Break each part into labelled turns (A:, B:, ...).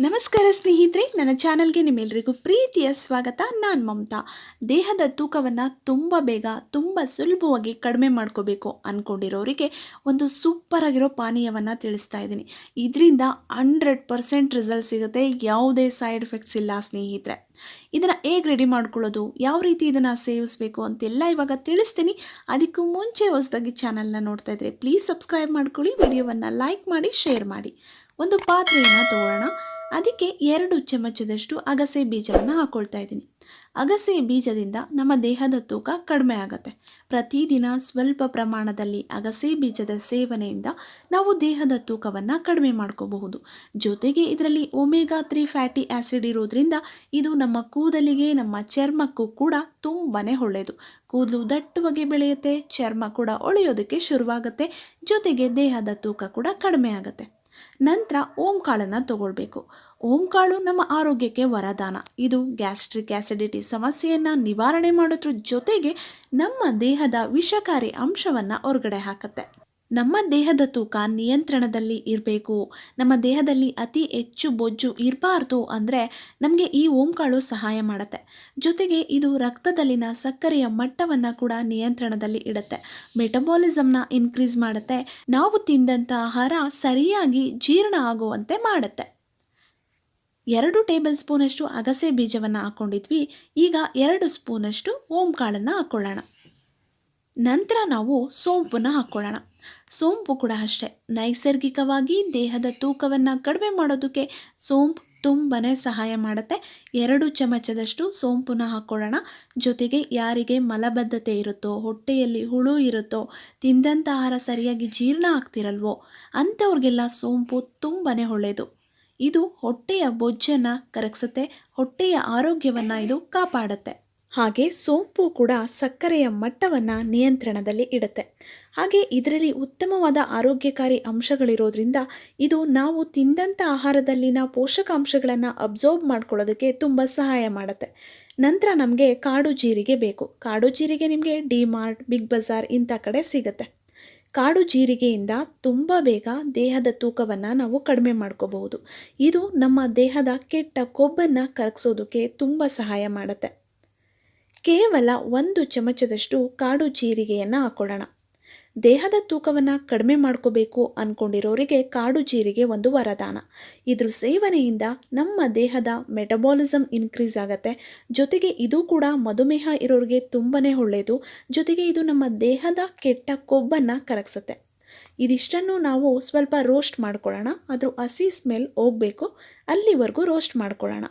A: ನಮಸ್ಕಾರ ಸ್ನೇಹಿತರೆ, ನನ್ನ ಚಾನಲ್ಗೆ ನಿಮ್ಮೆಲ್ಲರಿಗೂ ಪ್ರೀತಿಯ ಸ್ವಾಗತ. ನಾನು ಮಮತಾ. ದೇಹದ ತೂಕವನ್ನು ತುಂಬ ಬೇಗ, ತುಂಬ ಸುಲಭವಾಗಿ ಕಡಿಮೆ ಮಾಡ್ಕೋಬೇಕು ಅಂದ್ಕೊಂಡಿರೋರಿಗೆ ಒಂದು ಸೂಪರ್ ಆಗಿರೋ ಪಾನೀಯವನ್ನು ತಿಳಿಸ್ತಾ ಇದ್ದೀನಿ. ಇದರಿಂದ ಹಂಡ್ರೆಡ್ ಪರ್ಸೆಂಟ್ ರಿಸಲ್ಟ್ ಸಿಗುತ್ತೆ. ಯಾವುದೇ ಸೈಡ್ ಎಫೆಕ್ಟ್ಸ್ ಇಲ್ಲ ಸ್ನೇಹಿತರೆ. ಇದನ್ನು ಹೇಗೆ ರೆಡಿ ಮಾಡ್ಕೊಳ್ಳೋದು? ಯಾವ ರೀತಿ ಇದನ್ನು ಸೇವಿಸಬೇಕು ಅಂತೆಲ್ಲ ಇವಾಗ ತಿಳಿಸ್ತೀನಿ. ಅದಕ್ಕೂ ಮುಂಚೆ ಹೊಸದಾಗಿ ಚಾನಲ್ನ ನೋಡ್ತಾ ಇದ್ರೆ ಪ್ಲೀಸ್ ಸಬ್ಸ್ಕ್ರೈಬ್ ಮಾಡ್ಕೊಳ್ಳಿ, ವಿಡಿಯೋವನ್ನು ಲೈಕ್ ಮಾಡಿ ಶೇರ್ ಮಾಡಿ. ಒಂದು ಪಾತ್ರೆಯನ್ನು ತಗೊಳ್ಳೋಣ ಅದಕ್ಕೆ ಎರಡು ಚಮಚದಷ್ಟು ಅಗಸೆ ಬೀಜವನ್ನು ಹಾಕ್ಕೊಳ್ತಾ ಇದ್ದೀನಿ. ಅಗಸೆ ಬೀಜದಿಂದ ನಮ್ಮ ದೇಹದ ತೂಕ ಕಡಿಮೆ ಆಗುತ್ತೆ. ಪ್ರತಿದಿನ ಸ್ವಲ್ಪ ಪ್ರಮಾಣದಲ್ಲಿ ಅಗಸೆ ಬೀಜದ ಸೇವನೆಯಿಂದ ನಾವು ದೇಹದ ತೂಕವನ್ನು ಕಡಿಮೆ ಮಾಡ್ಕೋಬಹುದು. ಜೊತೆಗೆ ಇದರಲ್ಲಿ ಒಮೆಗಾ ತ್ರೀ ಫ್ಯಾಟಿ ಆ್ಯಸಿಡ್ ಇರೋದ್ರಿಂದ ಇದು ನಮ್ಮ ಕೂದಲಿಗೆ, ನಮ್ಮ ಚರ್ಮಕ್ಕೂ ಕೂಡ ತುಂಬಾ ಒಳ್ಳೆಯದು ಕೂದಲು ದಟ್ಟವಾಗಿ ಬೆಳೆಯುತ್ತೆ, ಚರ್ಮ ಕೂಡ ಒಳೆಯೋದಕ್ಕೆ ಶುರುವಾಗುತ್ತೆ, ಜೊತೆಗೆ ದೇಹದ ತೂಕ ಕೂಡ ಕಡಿಮೆ ಆಗುತ್ತೆ. ನಂತರ ಓಂ ಕಾಳನ್ನು ತಗೊಳ್ಬೇಕು. ಓಂ ಕಾಳು ನಮ್ಮ ಆರೋಗ್ಯಕ್ಕೆ ವರದಾನ. ಇದು ಗ್ಯಾಸ್ಟ್ರಿಕ್ ಆ್ಯಸಿಡಿಟಿ ಸಮಸ್ಯೆಯನ್ನು ನಿವಾರಣೆ ಮಾಡೋದ್ರ ಜೊತೆಗೆ ನಮ್ಮ ದೇಹದ ವಿಷಕಾರಿ ಅಂಶವನ್ನು ಹೊರಗಡೆ ಹಾಕುತ್ತೆ. ನಮ್ಮ ದೇಹದ ತೂಕ ನಿಯಂತ್ರಣದಲ್ಲಿ ಇರಬೇಕು. ನಮ್ಮ ದೇಹದಲ್ಲಿ ಅತಿ ಹೆಚ್ಚು ಬೊಜ್ಜು ಇರಬಾರ್ದು ಅಂದರೆ ನಮಗೆ ಈ ಓಂಕಾಳು ಸಹಾಯ ಮಾಡುತ್ತೆ. ಜೊತೆಗೆ ಇದು ರಕ್ತದಲ್ಲಿನ ಸಕ್ಕರೆಯ ಮಟ್ಟವನ್ನು ಕೂಡ ನಿಯಂತ್ರಣದಲ್ಲಿ ಇಡುತ್ತೆ. ಮೆಟಬಾಲಿಸಮ್ನ ಇನ್ಕ್ರೀಸ್ ಮಾಡುತ್ತೆ. ನಾವು ತಿಂದಂಥ ಆಹಾರ ಸರಿಯಾಗಿ ಜೀರ್ಣ ಆಗುವಂತೆ ಮಾಡುತ್ತೆ. ಎರಡು ಟೇಬಲ್ ಸ್ಪೂನಷ್ಟು ಅಗಸೆ ಬೀಜವನ್ನು ಹಾಕ್ಕೊಂಡಿದ್ವಿ ಈಗ ಎರಡು ಸ್ಪೂನಷ್ಟು ಓಂಕಾಳನ್ನು ಹಾಕ್ಕೊಳ್ಳೋಣ ನಂತರ ನಾವು ಸೋಂಪನ್ನು ಹಾಕ್ಕೊಳ್ಳೋಣ ಸೋಂಪು ಕೂಡ ಅಷ್ಟೇ. ನೈಸರ್ಗಿಕವಾಗಿ ದೇಹದ ತೂಕವನ್ನು ಕಡಿಮೆ ಮಾಡೋದಕ್ಕೆ ಸೋಂಪು ತುಂಬಾ ಸಹಾಯ ಮಾಡುತ್ತೆ. ಎರಡು ಚಮಚದಷ್ಟು ಸೋಂಪುನ ಹಾಕ್ಕೊಳ್ಳೋಣ ಜೊತೆಗೆ ಯಾರಿಗೆ ಮಲಬದ್ಧತೆ ಇರುತ್ತೋ, ಹೊಟ್ಟೆಯಲ್ಲಿ ಹುಳು ಇರುತ್ತೋ ತಿಂದಂಥ ಆಹಾರ ಸರಿಯಾಗಿ ಜೀರ್ಣ ಆಗ್ತಿರಲ್ವೋ, ಅಂಥವ್ರಿಗೆಲ್ಲ ಸೋಂಪು ತುಂಬಾ ಒಳ್ಳೆಯದು ಇದು ಹೊಟ್ಟೆಯ ಬೊಜ್ಜನ್ನು ಕರಗಿಸುತ್ತೆ. ಹೊಟ್ಟೆಯ ಆರೋಗ್ಯವನ್ನು ಇದು ಕಾಪಾಡುತ್ತೆ. ಹಾಗೆ ಸೋಂಪು ಕೂಡ ಸಕ್ಕರೆಯ ಮಟ್ಟವನ್ನು ನಿಯಂತ್ರಣದಲ್ಲಿ ಇಡುತ್ತೆ. ಹಾಗೆ ಇದರಲ್ಲಿ ಉತ್ತಮವಾದ ಆರೋಗ್ಯಕಾರಿ ಅಂಶಗಳಿರೋದ್ರಿಂದ ಇದು ನಾವು ತಿಂದಂಥ ಆಹಾರದಲ್ಲಿನ ಪೋಷಕಾಂಶಗಳನ್ನು ಅಬ್ಸರ್ವ್ ಮಾಡ್ಕೊಳ್ಳೋದಕ್ಕೆ ತುಂಬ ಸಹಾಯ ಮಾಡುತ್ತೆ. ನಂತರ ನಮಗೆ ಕಾಡು ಜೀರಿಗೆ ಬೇಕು. ಕಾಡು ಜೀರಿಗೆ ನಿಮಗೆ ಡಿಮಾರ್ಟ್ ಬಿಗ್ ಬಜಾರ್ ಇಂಥ ಕಡೆ ಸಿಗುತ್ತೆ. ಕಾಡು ಜೀರಿಗೆಯಿಂದ ತುಂಬ ಬೇಗ ದೇಹದ ತೂಕವನ್ನು ನಾವು ಕಡಿಮೆ ಮಾಡ್ಕೋಬಹುದು. ಇದು ನಮ್ಮ ದೇಹದ ಕೆಟ್ಟ ಕೊಬ್ಬನ್ನು ಕರಗಿಸೋದಕ್ಕೆ ತುಂಬ ಸಹಾಯ ಮಾಡುತ್ತೆ. ಕೇವಲ ಒಂದು ಚಮಚದಷ್ಟು ಕಾಡು ಜೀರಿಗೆಯನ್ನು ಹಾಕೊಳ್ಳೋಣ. ದೇಹದ ತೂಕವನ್ನು ಕಡಿಮೆ ಮಾಡ್ಕೋಬೇಕು ಅಂದ್ಕೊಂಡಿರೋರಿಗೆ ಕಾಡು ಜೀರಿಗೆ ಒಂದು ವರದಾನ. ಇದ್ರ ಸೇವನೆಯಿಂದ ನಮ್ಮ ದೇಹದ ಮೆಟಬಾಲಿಸಮ್ ಇನ್ಕ್ರೀಸ್ ಆಗುತ್ತೆ. ಜೊತೆಗೆ ಇದು ಕೂಡ ಮಧುಮೇಹ ಇರೋರಿಗೆ ತುಂಬಾ ಒಳ್ಳೆಯದು ಜೊತೆಗೆ ಇದು ನಮ್ಮ ದೇಹದ ಕೆಟ್ಟ ಕೊಬ್ಬನ್ನು ಕರಗಿಸುತ್ತೆ. ಇದಿಷ್ಟನ್ನು ನಾವು ಸ್ವಲ್ಪ ರೋಸ್ಟ್ ಮಾಡ್ಕೊಳ್ಳೋಣ. ಅದ್ರ ಹಸಿ ಸ್ಮೆಲ್ ಹೋಗಬೇಕು. ಅಲ್ಲಿವರೆಗೂ ರೋಸ್ಟ್ ಮಾಡ್ಕೊಳ್ಳೋಣ.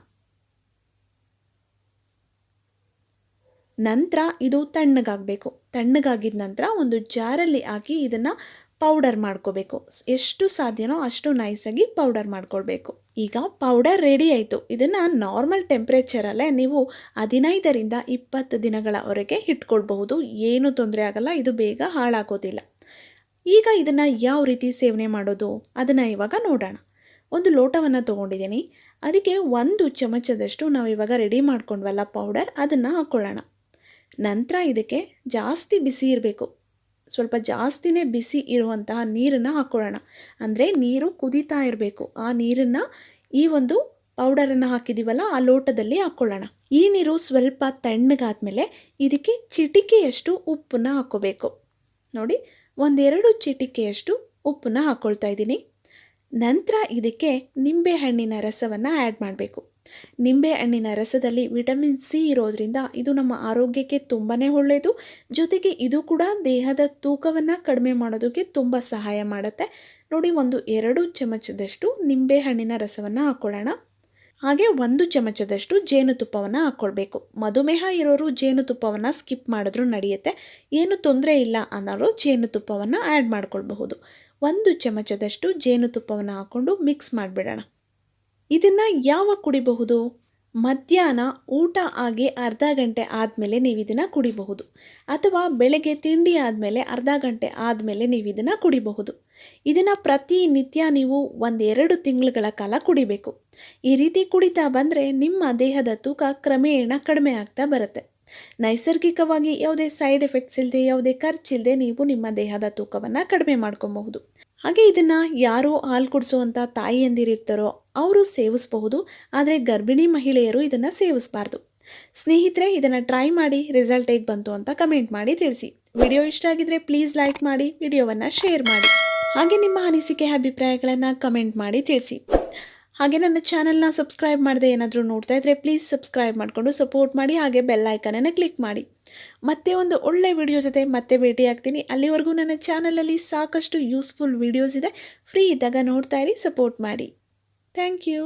A: ನಂತರ ಇದು ತಣ್ಣಗಾಗಬೇಕು. ತಣ್ಣಗಾಗಿದ ನಂತರ ಒಂದು ಜಾರಲ್ಲಿ ಹಾಕಿ ಇದನ್ನು ಪೌಡರ್ ಮಾಡ್ಕೋಬೇಕು. ಎಷ್ಟು ಸಾಧ್ಯನೋ ಅಷ್ಟು ನೈಸಾಗಿ ಪೌಡರ್ ಮಾಡ್ಕೊಳ್ಬೇಕು. ಈಗ ಪೌಡರ್ ರೆಡಿ ಆಯಿತು. ಇದನ್ನು ನಾರ್ಮಲ್ ಟೆಂಪ್ರೇಚರಲ್ಲೇ ನೀವು ಹದಿನೈದರಿಂದ ಇಪ್ಪತ್ತು ದಿನಗಳವರೆಗೆ ಇಟ್ಕೊಳ್ಬಹುದು. ಏನು ತೊಂದರೆ ಆಗಲ್ಲ. ಇದು ಬೇಗ ಹಾಳಾಗೋದಿಲ್ಲ. ಈಗ ಇದನ್ನು ಯಾವ ರೀತಿ ಸೇವನೆ ಮಾಡೋದು? ಅದನ್ನು ಇವಾಗ ನೋಡೋಣ. ಒಂದು ಲೋಟವನ್ನು ತೊಗೊಂಡಿದ್ದೀನಿ. ಅದಕ್ಕೆ ಒಂದು ಚಮಚದಷ್ಟು ನಾವು ಇವಾಗ ರೆಡಿ ಮಾಡ್ಕೊಂಡ್ವಲ್ಲ ಪೌಡರ್ ಅದನ್ನು ಹಾಕ್ಕೊಳ್ಳೋಣ ನಂತರ ಇದಕ್ಕೆ ಜಾಸ್ತಿ ಬಿಸಿ ಇರಬೇಕು. ಸ್ವಲ್ಪ ಜಾಸ್ತಿನೇ ಬಿಸಿ ಇರುವಂತಹ ನೀರನ್ನು ಹಾಕ್ಕೊಳ್ಳೋಣ ಅಂದರೆ ನೀರು ಕುದೀತಾ ಇರಬೇಕು. ಆ ನೀರನ್ನು ಈ ಒಂದು ಪೌಡರನ್ನು ಹಾಕಿದ್ದೀವಲ್ಲ ಆ ಲೋಟದಲ್ಲಿ ಹಾಕ್ಕೊಳ್ಳೋಣ ಈ ನೀರು ಸ್ವಲ್ಪ ತಣ್ಣಗಾದ್ಮೇಲೆ ಇದಕ್ಕೆ ಚಿಟಿಕೆಯಷ್ಟು ಉಪ್ಪನ್ನು ಹಾಕ್ಕೋಬೇಕು. ನೋಡಿ, ಒಂದೆರಡು ಚಿಟಿಕೆಯಷ್ಟು ಉಪ್ಪನ್ನು ಹಾಕ್ಕೊಳ್ತಾ ಇದ್ದೀನಿ. ನಂತರ ಇದಕ್ಕೆ ನಿಂಬೆಹಣ್ಣಿನ ರಸವನ್ನು ಆ್ಯಡ್ ಮಾಡಬೇಕು. ನಿಂಬೆ ಹಣ್ಣಿನ ರಸದಲ್ಲಿ ವಿಟಮಿನ್ ಸಿ ಇರೋದ್ರಿಂದ ಇದು ನಮ್ಮ ಆರೋಗ್ಯಕ್ಕೆ ತುಂಬಾ ಒಳ್ಳೆಯದು ಜೊತೆಗೆ ಇದು ಕೂಡ ದೇಹದ ತೂಕವನ್ನು ಕಡಿಮೆ ಮಾಡೋದಕ್ಕೆ ತುಂಬ ಸಹಾಯ ಮಾಡುತ್ತೆ. ನೋಡಿ, ಒಂದು ಎರಡು ಚಮಚದಷ್ಟು ನಿಂಬೆ ಹಣ್ಣಿನ ರಸವನ್ನು ಹಾಕ್ಕೊಳ್ಳೋಣ ಹಾಗೆ ಒಂದು ಚಮಚದಷ್ಟು ಜೇನುತುಪ್ಪವನ್ನು ಹಾಕ್ಕೊಳ್ಬೇಕು ಮಧುಮೇಹ ಇರೋರು ಜೇನುತುಪ್ಪವನ್ನು ಸ್ಕಿಪ್ ಮಾಡಿದ್ರೂ ನಡೆಯುತ್ತೆ. ಏನು ತೊಂದರೆ ಇಲ್ಲ ಅನ್ನೋರು ಜೇನುತುಪ್ಪವನ್ನು ಆ್ಯಡ್ ಮಾಡ್ಕೊಳ್ಬಹುದು. ಒಂದು ಚಮಚದಷ್ಟು ಜೇನುತುಪ್ಪವನ್ನು ಹಾಕ್ಕೊಂಡು ಮಿಕ್ಸ್ ಮಾಡಿಬಿಡೋಣ. ಇದನ್ನು ಯಾವಾಗ ಕುಡಿಬಹುದು? ಮಧ್ಯಾಹ್ನ ಊಟ ಆಗಿ ಅರ್ಧ ಗಂಟೆ ಆದಮೇಲೆ ನೀವು ಇದನ್ನು ಕುಡಿಬಹುದು. ಅಥವಾ ಬೆಳಗ್ಗೆ ತಿಂಡಿ ಆದಮೇಲೆ ಅರ್ಧ ಗಂಟೆ ಆದಮೇಲೆ ನೀವು ಇದನ್ನು ಕುಡಿಬಹುದು. ಇದನ್ನು ಪ್ರತಿನಿತ್ಯ ನೀವು ಒಂದೆರಡು ತಿಂಗಳುಗಳ ಕಾಲ ಕುಡಿಬೇಕು. ಈ ರೀತಿ ಕುಡಿತಾ ಬಂದರೆ ನಿಮ್ಮ ದೇಹದ ತೂಕ ಕ್ರಮೇಣ ಕಡಿಮೆ ಆಗ್ತಾ ಬರುತ್ತೆ. ನೈಸರ್ಗಿಕವಾಗಿ ಯಾವುದೇ ಸೈಡ್ ಎಫೆಕ್ಟ್ಸ್ ಇಲ್ಲದೆ ಯಾವುದೇ ಖರ್ಚಿಲ್ಲದೆ ನೀವು ನಿಮ್ಮ ದೇಹದ ತೂಕವನ್ನು ಕಡಿಮೆ ಮಾಡ್ಕೊಬಹುದು. ಹಾಗೆ ಇದನ್ನು ಯಾರು ಹಾಲು ಕುಡಿಸುವಂಥ ತಾಯಿಯಂದಿರಿರ್ತಾರೋ ಅವರು ಸೇವಿಸಬಹುದು, ಆದರೆ ಗರ್ಭಿಣಿ ಮಹಿಳೆಯರು ಇದನ್ನು ಸೇವಿಸಬಾರ್ದು. ಸ್ನೇಹಿತರೆ, ಇದನ್ನು ಟ್ರೈ ಮಾಡಿ ರಿಸಲ್ಟ್ ಹೇಗೆ ಬಂತು ಅಂತ ಕಮೆಂಟ್ ಮಾಡಿ ತಿಳಿಸಿ. ವಿಡಿಯೋ ಇಷ್ಟ ಆಗಿದ್ರೆ ಪ್ಲೀಸ್ ಲೈಕ್ ಮಾಡಿ, ವಿಡಿಯೋವನ್ನು ಶೇರ್ ಮಾಡಿ. ಹಾಗೆ ನಿಮ್ಮ ಅನಿಸಿಕೆ, ಅಭಿಪ್ರಾಯಗಳನ್ನು ಕಮೆಂಟ್ ಮಾಡಿ ತಿಳಿಸಿ. ಹಾಗೆ ನನ್ನ ಚಾನಲ್ನ ಸಬ್ಸ್ಕ್ರೈಬ್ ಮಾಡದೆ ಏನಾದರೂ ನೋಡ್ತಾ ಇದ್ದರೆ ಪ್ಲೀಸ್ ಸಬ್ಸ್ಕ್ರೈಬ್ ಮಾಡಿಕೊಂಡು ಸಪೋರ್ಟ್ ಮಾಡಿ, ಹಾಗೆ ಬೆಲ್ ಐಕನನ್ನು ಕ್ಲಿಕ್ ಮಾಡಿ. ಮತ್ತೆ ಒಂದು ಒಳ್ಳೆ ವಿಡಿಯೋ ಜೊತೆ ಮತ್ತೆ ಭೇಟಿ ಆಗ್ತೀನಿ. ಅಲ್ಲಿವರೆಗೂ ನನ್ನ ಚಾನಲಲ್ಲಿ ಸಾಕಷ್ಟು ಯೂಸ್ಫುಲ್ ವಿಡಿಯೋಸ್ ಇದೆ. ಫ್ರೀ ಇದ್ದಾಗ ನೋಡ್ತಾ ಇರಿ, ಸಪೋರ್ಟ್ ಮಾಡಿ. Thank you.